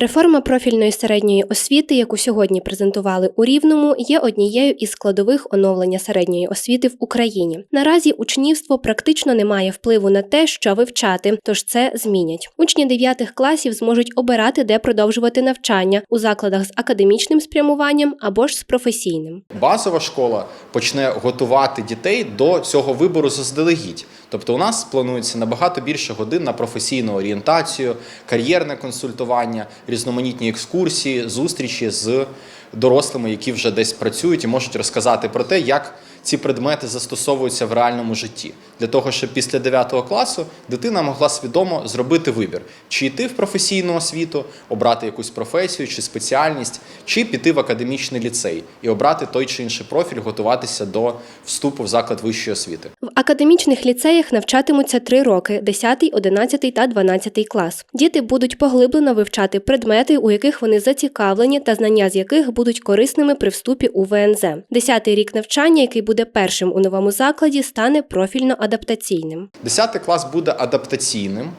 Реформа профільної середньої освіти, яку сьогодні презентували у Рівному, є однією із складових оновлення середньої освіти в Україні. Наразі учнівство практично не має впливу на те, що вивчати, тож це змінять. Учні 9 класів зможуть обирати, де продовжувати навчання у закладах з академічним спрямуванням або ж з професійним. Базова школа почне готувати дітей до цього вибору заздалегідь. Тобто, у нас планується набагато більше годин на професійну орієнтацію, кар'єрне консультування, різноманітні екскурсії, зустрічі з дорослими, які вже десь працюють і можуть розказати про те, як ці предмети застосовуються в реальному житті, для того, щоб після 9 класу дитина могла свідомо зробити вибір, чи йти в професійну освіту, обрати якусь професію чи спеціальність, чи піти в академічний ліцей і обрати той чи інший профіль, готуватися до вступу в заклад вищої освіти. В академічних ліцеях навчатимуться три роки: 10, 11 та 12 клас. Діти будуть поглиблено вивчати предмети, у яких вони зацікавлені, та знання з яких будуть корисними при вступі у ВНЗ. Десятий рік навчання, який буде першим у новому закладі, стане профільно адаптаційним. 10 клас буде адаптаційним.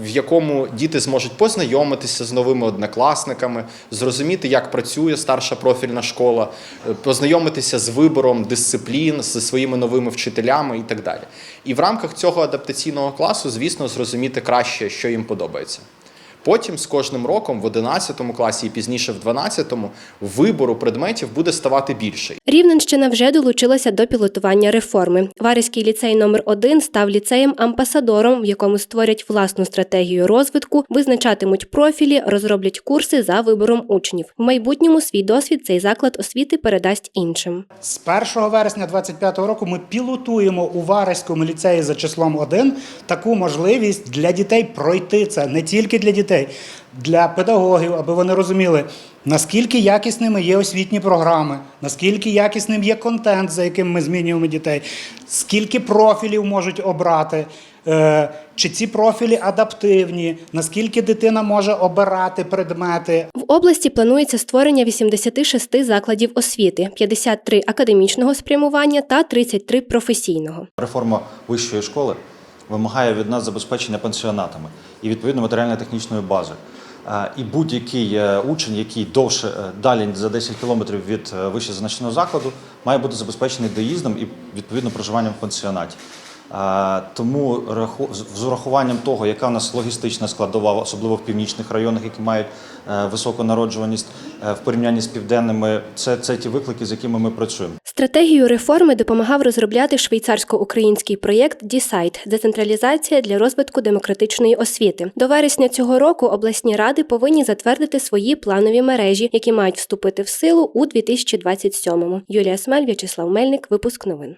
В якому діти зможуть познайомитися з новими однокласниками, зрозуміти, як працює старша профільна школа, е, познайомитися з вибором дисциплін, зі своїми новими вчителями і так далі. І в рамках цього адаптаційного класу, звісно, зрозуміти краще, що їм подобається. Потім з кожним роком в 11 класі і пізніше в 12 вибору предметів буде ставати більше. Рівненщина вже долучилася до пілотування реформи. Вариський ліцей номер 1 став ліцеєм-амбасадором, в якому створять власну стратегію розвитку, визначатимуть профілі, розроблять курси за вибором учнів. В майбутньому свій досвід цей заклад освіти передасть іншим. З 1 вересня 2025 року ми пілотуємо у Вареському ліцеї за числом 1 таку можливість для дітей пройти це не тільки для дітей, для педагогів, аби вони розуміли, наскільки якісними є освітні програми, наскільки якісним є контент, за яким ми змінюємо дітей, скільки профілів можуть обрати. е, Чи ці профілі адаптивні, наскільки дитина може обирати предмети, В області планується створення 86 закладів освіти, 53 академічного спрямування та 33 професійного. Реформа вищої школи вимагає від нас забезпечення пансіонатами і відповідно матеріально-технічної бази. Е, І будь-який е, учень, який довше е, далі за 10 кілометрів від вищезазначеного закладу, має бути забезпечений доїздом і відповідно проживанням в пансіонаті. Тому з урахуванням того, яка в нас логістична складова, особливо в північних районах, які мають е, високу народжуваність е, в порівнянні з південними, це, це ті виклики, з якими ми працюємо. Стратегію реформи допомагав розробляти швейцарсько-український проєкт «Дісайт» – децентралізація для розвитку демократичної освіти. До вересня цього року обласні ради повинні затвердити свої планові мережі, які мають вступити в силу у 2027-му. Юлія Смель, В'ячеслав Мельник. Випуск новин.